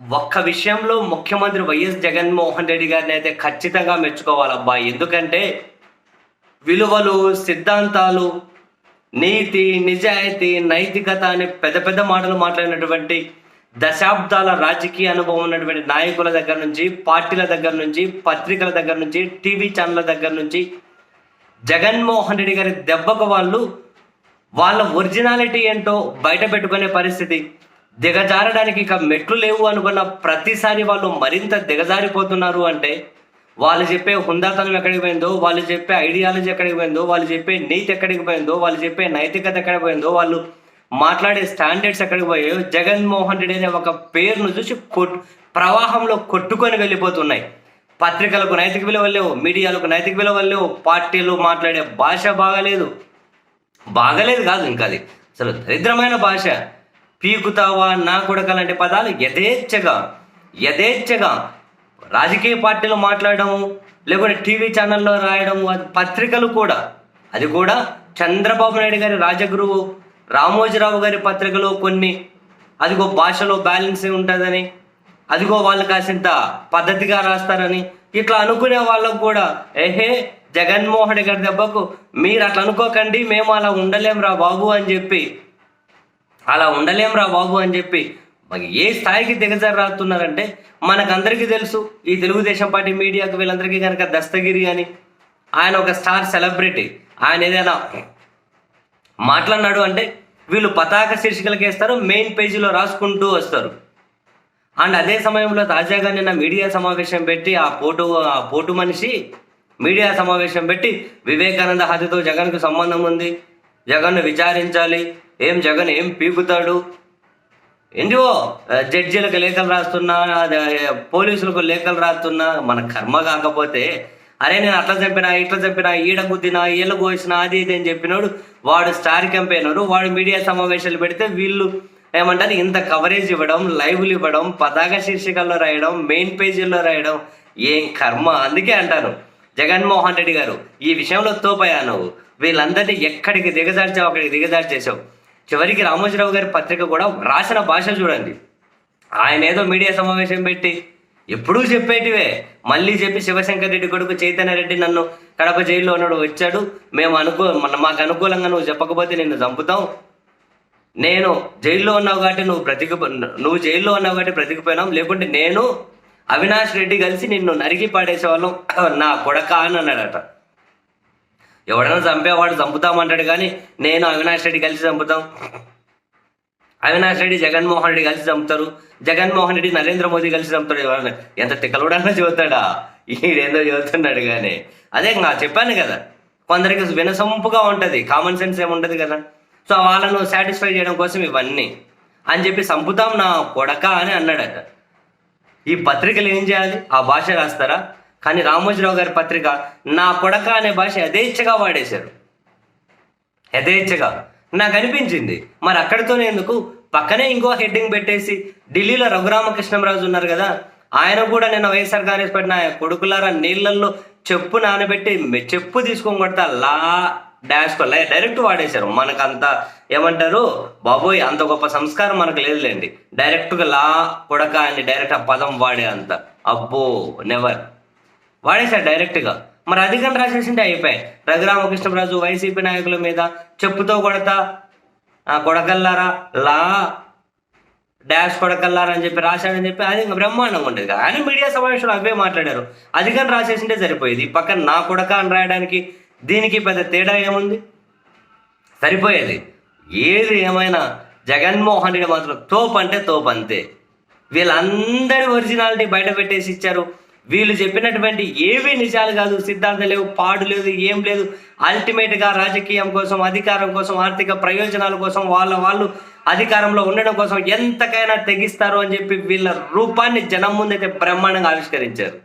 ఒక్క విషయంలో ముఖ్యమంత్రి వైఎస్ జగన్మోహన్ రెడ్డి గారిని అయితే ఖచ్చితంగా మెచ్చుకోవాలబ్బా. ఎందుకంటే విలువలు సిద్ధాంతాలు నీతి నిజాయితీ నైతికత అనే పెద్ద పెద్ద మాటలు మాట్లాడినటువంటి దశాబ్దాల రాజకీయ అనుభవం ఉన్నటువంటి నాయకుల దగ్గర నుంచి పార్టీల దగ్గర నుంచి పత్రికల దగ్గర నుంచి టీవీ ఛానళ్ళ దగ్గర నుంచి జగన్మోహన్ రెడ్డి గారి దెబ్బకు వాళ్ళు వాళ్ళ ఒరిజినాలిటీ ఏంటో బయట పెట్టుకునే పరిస్థితి. దిగజారడానికి ఇక మెట్లు లేవు అనుకున్న ప్రతిసారి వాళ్ళు మరింత దిగజారిపోతున్నారు అంటే వాళ్ళు చెప్పే హుందాతనం ఎక్కడికి పోయిందో వాళ్ళు చెప్పే ఐడియాలజీ ఎక్కడికి పోయిందో వాళ్ళు చెప్పే నీతి ఎక్కడికి పోయిందో వాళ్ళు చెప్పే నైతికత ఎక్కడికి పోయిందో వాళ్ళు మాట్లాడే స్టాండర్డ్స్ ఎక్కడికి పోయాయో జగన్మోహన్ రెడ్డి అనే ఒక పేరును చూసి కొట్ ప్రవాహంలో కొట్టుకొని వెళ్ళిపోతున్నాయి. పత్రికలకు నైతిక విలువ లేవు మీడియాలకు నైతిక విలువ లేవు పార్టీలు మాట్లాడే భాష బాగాలేదు. బాగలేదు కాదు ఇంకా అది. అసలు దరిద్రమైన భాష. పీకుతావా? నా కొడక లాంటి పదాలు యథేచ్ఛగా యథేచ్ఛగా రాజకీయ పార్టీలు మాట్లాడము లేకుంటే టీవీ ఛానల్లో రాయడము పత్రికలు కూడా. అది కూడా చంద్రబాబు నాయుడు గారి రాజగురువు రామోజీరావు గారి పత్రికలో కొన్ని. అదిగో భాషలో బ్యాలెన్స్ ఉంటుందని అదిగో వాళ్ళు కాసింత పద్ధతిగా రాస్తారని ఇట్లా అనుకునే వాళ్ళకు కూడా ఏహే జగన్మోహన్ గారి దెబ్బకు మీరు అట్లా అనుకోకండి మేము అలా ఉండలేం రా బాబు అని చెప్పి అలా ఉండలేం రా బాబు అని చెప్పి మరి ఏ స్థాయికి దిగజారి రాస్తున్నారంటే మనకందరికీ తెలుసు ఈ తెలుగుదేశం పార్టీ మీడియాకు వీళ్ళందరికీ కనుక దస్తగిరి అని. ఆయన ఒక స్టార్ సెలబ్రిటీ. ఆయన ఏదైనా మాట్లాడినాడు అంటే వీళ్ళు పతాక శీర్షికలకి వేస్తారు మెయిన్ పేజీలో రాసుకుంటూ వస్తారు. అండ్ అదే సమయంలో తాజాగా నిన్న మీడియా సమావేశం పెట్టి ఆ పోటు ఆ పోటు మనిషి మీడియా సమావేశం పెట్టి వివేకానంద హత్యతో జగన్కు సంబంధం ఉంది. జగన్ను విచారించాలి. ఏం జగన్ ఏం పీకుతాడు? ఎందుకో జడ్జీలకు లేఖలు రాస్తున్నా పోలీసులకు లేఖలు రాస్తున్నా మన కర్మ కాకపోతే అరే నేను అట్లా చంపినా ఇట్లా చంపినా ఈడ గుద్దినా ఈళ్ళ కోసిన అది ఇది అని చెప్పినాడు వాడు స్టార్ క్యాంపెయినరు వాడు మీడియా సమావేశాలు పెడితే వీళ్ళు ఏమంటారు ఇంత కవరేజ్ ఇవ్వడం లైవ్లు ఇవ్వడం పతాక శీర్షికల్లో రాయడం మెయిన్ పేజీల్లో రాయడం ఏం కర్మ? అందుకే అంటారు జగన్మోహన్ రెడ్డి గారు ఈ విషయంలో తోపయ్యా నువ్వు వీళ్ళందరినీ ఎక్కడికి దిగజార్చావు అక్కడికి దిగజార్చేసావు చివరికి రామోజీరావు గారి పత్రిక కూడా రాసిన భాష చూడండి. ఆయన ఏదో మీడియా సమావేశం పెట్టి ఎప్పుడూ చెప్పేటివే. మళ్ళీ చెప్పి శివశంకర్ రెడ్డి కొడుకు చైతన్య రెడ్డి నన్ను కడప జైల్లో ఉన్నాడు వచ్చాడు. మేము అనుకూ మన- మాకు అనుకూలంగా నువ్వు చెప్పకపోతే నిన్ను చంపుతాం. నేను జైల్లో ఉన్నావు కాబట్టి నువ్వు బ్రతికి నువ్వు జైల్లో ఉన్నావు కాబట్టి బ్రతికిపోయినాం. లేకుంటే నేను అవినాష్ రెడ్డి కలిసి నిన్ను నరికి పాడేసేవాళ్ళం. నా కొడక అని అన్నాడట. ఎవడైనా చంపేవాడు చంపుతామంటాడు కానీ నేను అవినాష్ రెడ్డి కలిసి చంపుతాం. అవినాష్ రెడ్డి జగన్మోహన్ రెడ్డి కలిసి చంపుతారు. జగన్మోహన్ రెడ్డి నరేంద్ర మోదీ కలిసి చంపుతాడు ఎవరైనా ఎంత తిక్కలుడన్నా చెబుతాడా ఈడేందో చెబుతున్నాడు కానీ అదే నా చెప్పాను కదా కొందరికి వినసొంపుగా ఉంటుంది కామన్ సెన్స్ ఏముండదు కదా. సో వాళ్ళను సాటిస్ఫై చేయడం కోసం ఇవన్నీ. అని చెప్పి చంపుతాం నా కొడక అని అన్నాడట. ఈ పత్రికలు ఏం చేయాలి? ఆ భాష రాస్తారా? కానీ రామోజీరావు గారి పత్రిక నా కొడక అనే భాష యథేచ్ఛగా వాడేశారు. యథేచ్ఛగా. నాకు అనిపించింది. మరి అక్కడితోనే ఎందుకు? పక్కనే ఇంకో హెడ్డింగ్ పెట్టేసి ఢిల్లీలో రఘురామకృష్ణంరాజు ఉన్నారు కదా ఆయన కూడా నిన్న వైఎస్ఆర్ కాంగ్రెస్ పెట్టిన కొడుకులారా నీళ్ళల్లో చెప్పు నానబెట్టి చెప్పు తీసుకొని కొడతా లా డాష్ కొల్ల డైరెక్ట్ వాడేశారు. మనకంత ఏమంటారు? బాబోయ్ అంత గొప్ప సంస్కారం మనకు లేదులేండి. డైరెక్ట్గా లా కొడక అని డైరెక్ట్ ఆ పదం వాడే అంత. అబ్బో నెవర్ వాడేశాడు డైరెక్ట్గా మరి అధికం రాసేసింటే అయిపోయాయి. రఘురామకృష్ణరాజు వైసీపీ నాయకుల మీద చెప్పుతో కొడతా ఆ కొడకల్లారా? లా డాష్ కొడకల్లారా అని చెప్పి రాశాడని చెప్పి అది ఇంకా బ్రహ్మాండంగా ఉండేది కదా. అని మీడియా సమావేశంలో అవే మాట్లాడారు. అధికం రాసేసింటే సరిపోయేది. ఈ పక్కన నా కొడక అని రాయడానికి దీనికి పెద్ద తేడా ఏముంది? సరిపోయేది. ఏది ఏమైనా జగన్మోహన్ రెడ్డి మాత్రం తోపు అంటే తోపు అంతే వీళ్ళందరి ఒరిజినాలిటీ బయట పెట్టేసి ఇచ్చారు. వీళ్ళు చెప్పినటువంటి ఏవి నిజాలు కాదు సిద్ధాంతం లేవు పాడు లేదు ఏం లేదు. అల్టిమేట్గా రాజకీయం కోసం అధికారం కోసం ఆర్థిక ప్రయోజనాల కోసం వాళ్ళ వాళ్ళు అధికారంలో ఉండడం కోసం ఎంతకైనా తెగిస్తారు అని చెప్పి వీళ్ళ రూపాన్ని జనం ముందైతే బ్రహ్మాండంగా ఆవిష్కరించారు.